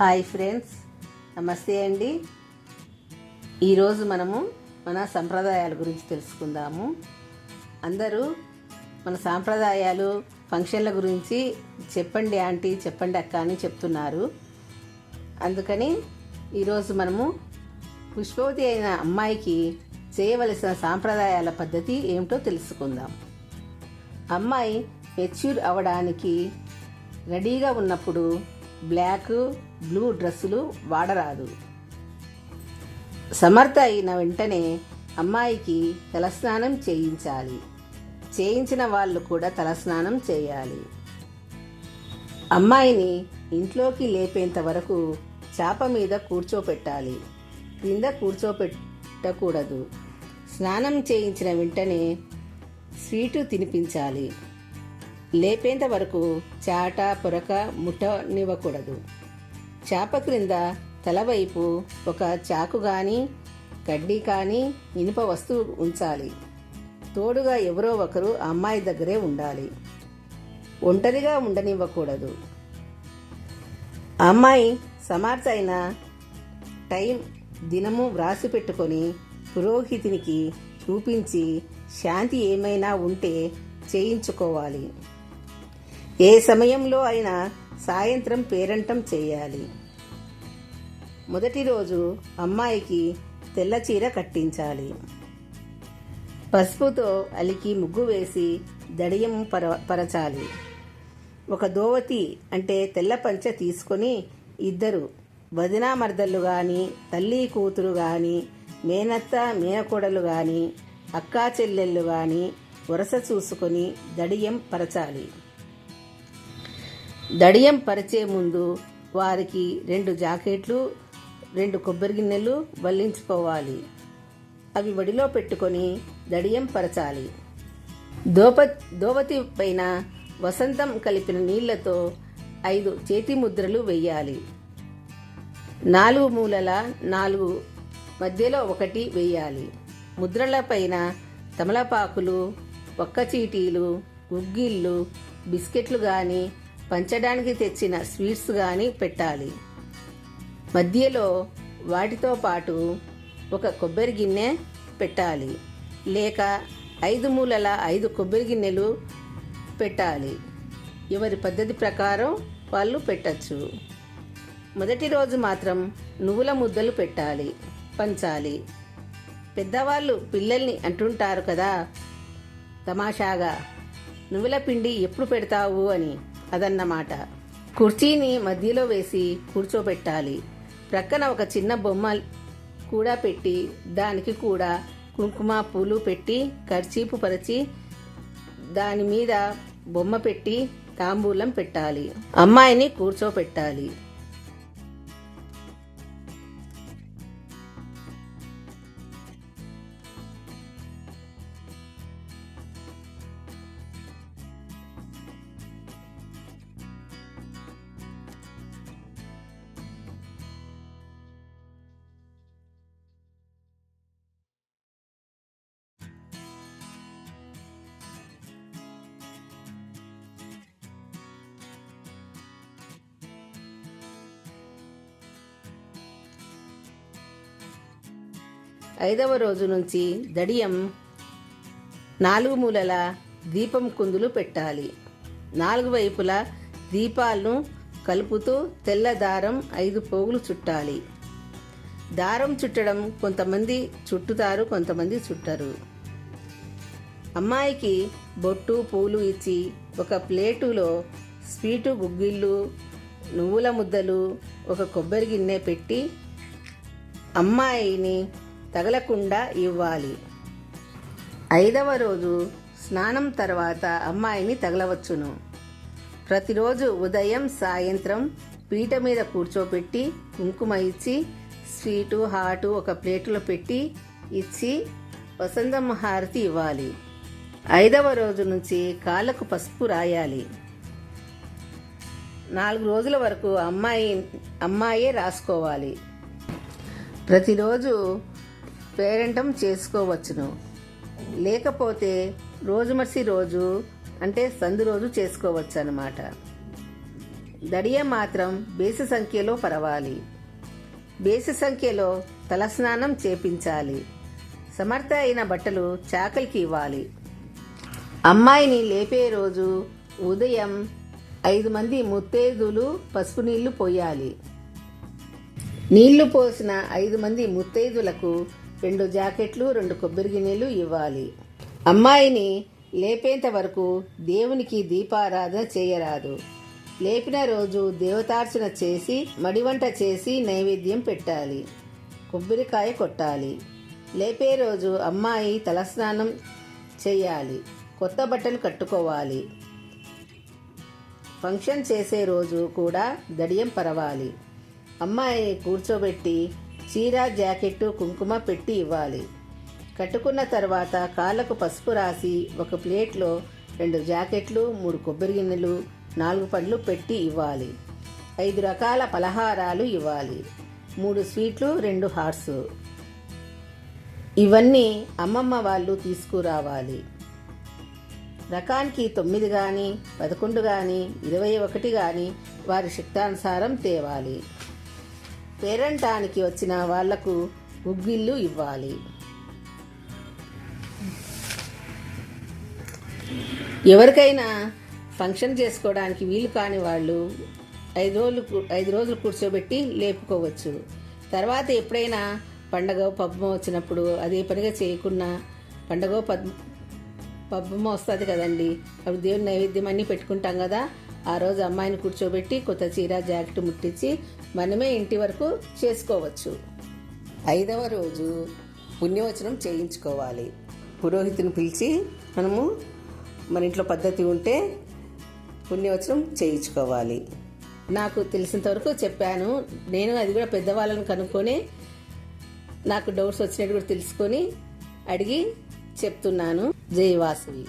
Hi friends నమస్తే అండి. ఈరోజు మనము మన సంప్రదాయాల గురించి తెలుసుకుందాము. అందరూ మన సాంప్రదాయాలు ఫంక్షన్ల గురించి చెప్పండి ఆంటీ చెప్పండి అక్క అని చెప్తున్నారు. అందుకని ఈరోజు మనము పుష్పవతి అయిన అమ్మాయికి చేయవలసిన సాంప్రదాయాల పద్ధతి ఏమిటో తెలుసుకుందాం. అమ్మాయి మెచ్యూర్ అవడానికి రెడీగా ఉన్నప్పుడు బ్లాక్ బ్లూ డ్రెస్సులు వాడరాదు. సమర్థ అయిన వెంటనే అమ్మాయికి తలస్నానం చేయించాలి. చేయించిన వాళ్ళు కూడా తలస్నానం చేయాలి. అమ్మాయిని ఇంట్లోకి లేపేంత వరకు చాప మీద కూర్చోపెట్టాలి. క్రింద కూర్చోపెట్టకూడదు. స్నానం చేయించిన వెంటనే స్వీటు తినిపించాలి. లేపేంత వరకు చాట పొరక ముట్టనివ్వకూడదు చాప క్రింద తలవైపు ఒక చాకు కానీ కడ్డీ కానీ ఇనుప వస్తువు ఉంచాలి. తోడుగా ఎవరో ఒకరు అమ్మాయి దగ్గరే ఉండాలి. ఒంటరిగా ఉండనివ్వకూడదు. అమ్మాయి సమర్థ అయిన టైం దినము వ్రాసి పెట్టుకొని పురోహితునికి చూపించి శాంతి ఏమైనా ఉంటే చేయించుకోవాలి. ఏ సమయంలో అయినా సాయంత్రం పేరంటం చేయాలి. మొదటి రోజు అమ్మాయికి తెల్ల చీర కట్టించాలి. పసుపుతో అలికి ముగ్గు వేసి దడియం పర పరచాలి. ఒక దోవతి అంటే తెల్ల పంచ తీసుకొని ఇద్దరు వదినా కానీ తల్లి కూతురు కానీ మేనత్త మేనకోడలు కానీ అక్కా చెల్లెళ్ళు కానీ వరస చూసుకొని దడియం పరచాలి. దడియం పరిచే ముందు వారికి రెండు జాకెట్లు రెండు కొబ్బరి గిన్నెలు వల్లించుకోవాలి. అవి వడిలో పెట్టుకొని దడియం పరచాలి. దోప దోవతి పైన వసంతం కలిపిన నీళ్ళతో ఐదు చేతి ముద్రలు వెయ్యాలి. నాలుగు మూలల నాలుగు మధ్యలో ఒకటి వేయాలి ముద్రల పైన తమలపాకులు ఒక్క చీటీలు గుగ్గిళ్ళు బిస్కెట్లు కానీ పంచడానికి తెచ్చిన స్వీట్స్ కానీ పెట్టాలి. మధ్యలో వాటితో పాటు ఒక కొబ్బరి గిన్నె పెట్టాలి. లేక ఐదు మూలల ఐదు కొబ్బరి గిన్నెలు పెట్టాలి. ఎవరి పద్ధతి ప్రకారం వాళ్ళు పెట్టచ్చు. మొదటి రోజు మాత్రం నువ్వుల ముద్దలు పెట్టాలి. పంచాలి. పెద్దవాళ్ళు పిల్లల్ని అంటుంటారు కదా తమాషాగా నువ్వుల పిండి ఎప్పుడు పెడతావు అని. అదన్నమాట. కుర్చీని మధ్యలో వేసి కూర్చోబెట్టాలి ప్రక్కన ఒక చిన్న బొమ్మ కూడా పెట్టి దానికి కూడా కుంకుమ పూలు పెట్టి కర్చీపు పరిచి దాని మీద బొమ్మ పెట్టి తాంబూలం పెట్టాలి. అమ్మాయిని కూర్చోపెట్టాలి. ఐదవ రోజు నుంచి దడియం నాలుగు మూలల దీపం కుందులు పెట్టాలి. నాలుగు వైపులా దీపాలను కలుపుతూ తెల్ల దారం ఐదు పోగులు చుట్టాలి. దారం చుట్టడం కొంతమంది చుట్టుతారు కొంతమంది చుట్టరు. అమ్మాయికి బొట్టు పూలు ఇచ్చి ఒక ప్లేటులో స్వీటు గుగ్గిళ్ళు నువ్వుల ముద్దలు ఒక కొబ్బరి గిన్నె పెట్టి అమ్మాయిని తగలకుండా ఇవ్వాలి. ఐదవ రోజు స్నానం తర్వాత అమ్మాయిని తగలవచ్చును. ప్రతిరోజు ఉదయం సాయంత్రం పీట మీద కూర్చోపెట్టి కుంకుమ ఇచ్చి స్వీటు హాటు ఒక ప్లేటులో పెట్టి ఇచ్చి వసంతమ్మ హారతి ఇవ్వాలి. ఐదవ రోజు నుంచి కాళ్ళకు పసుపు రాయాలి. నాలుగు రోజుల వరకు అమ్మాయి అమ్మాయే రాసుకోవాలి. ప్రతిరోజు పేరెంటం చేసుకోవచ్చును. లేకపోతే రోజు మసి రోజు అంటే సందు రోజు చేసుకోవచ్చు అనమాట దడియం మాత్రం బేసి సంఖ్యలో పరవాలి. బేసి సంఖ్యలో తలస్నానం చేపించాలి. సమర్థ అయిన బట్టలు చాకలికి ఇవ్వాలి. అమ్మాయిని లేపే రోజు ఉదయం ఐదు మంది ముత్తైదులు పసుపు నీళ్ళు పోయాలి. నీళ్ళు పోసిన ఐదు మంది ముత్తైదులకు రెండు జాకెట్లు రెండు కొబ్బరి గిన్నెలు ఇవ్వాలి. అమ్మాయిని లేపేంత వరకు దేవునికి దీపారాధన చేయరాదు. లేపిన రోజు దేవతార్చన చేసి మడివంట చేసి నైవేద్యం పెట్టాలి. కొబ్బరికాయ కొట్టాలి. లేపే రోజు అమ్మాయి తలస్నానం చేయాలి. కొత్త బట్టలు కట్టుకోవాలి. ఫంక్షన్ చేసే రోజు కూడా దడియం పరవాలి. అమ్మాయిని కూర్చోబెట్టి చీర జాకెట్టు కుంకుమ పెట్టి ఇవ్వాలి. కట్టుకున్న తర్వాత కాళ్ళకు పసుపు రాసి ఒక ప్లేట్లో రెండు జాకెట్లు మూడు కొబ్బరి గిన్నెలు నాలుగు పండ్లు పెట్టి ఇవ్వాలి. ఐదు రకాల పలహారాలు ఇవ్వాలి. మూడు స్వీట్లు రెండు హార్స్ ఇవన్నీ అమ్మమ్మ వాళ్ళు తీసుకురావాలి. రకానికి తొమ్మిది కానీ పదకొండు కానీ ఇరవై ఒకటి కానీ వారి శక్తానుసారం తేవాలి. పేరంటానికి వచ్చిన వాళ్ళకు గుగ్గిళ్ళు ఇవ్వాలి. ఎవరికైనా ఫంక్షన్ చేసుకోవడానికి వీలు కాని వాళ్ళు ఐదు రోజులు ఐదు రోజులు కూర్చోబెట్టి లేపుకోవచ్చు. తర్వాత ఎప్పుడైనా పండగ పబ్బం వచ్చినప్పుడు అదే పనిగా చేయకున్నా పండగ పద్ పబ్బం వస్తుంది కదండి. అప్పుడు దేవుని నైవేద్యం అన్నీ పెట్టుకుంటాం కదా. ఆ రోజు అమ్మాయిని కూర్చోబెట్టి కొత్త చీర జాకెట్ ముట్టించి మనమే ఇంటి వరకు చేసుకోవచ్చు. ఐదవ రోజు పుణ్యవచనం చేయించుకోవాలి. పురోహితుని పిలిచి మనము మన ఇంట్లో పద్ధతి ఉంటే పుణ్యవచనం చేయించుకోవాలి. నాకు తెలిసినంతవరకు చెప్పాను. నేను అది కూడా పెద్దవాళ్ళని కనుక్కొని నాకు డౌట్స్ వచ్చినట్టు కూడా తెలుసుకొని అడిగి చెప్తున్నాను. జై వాసవి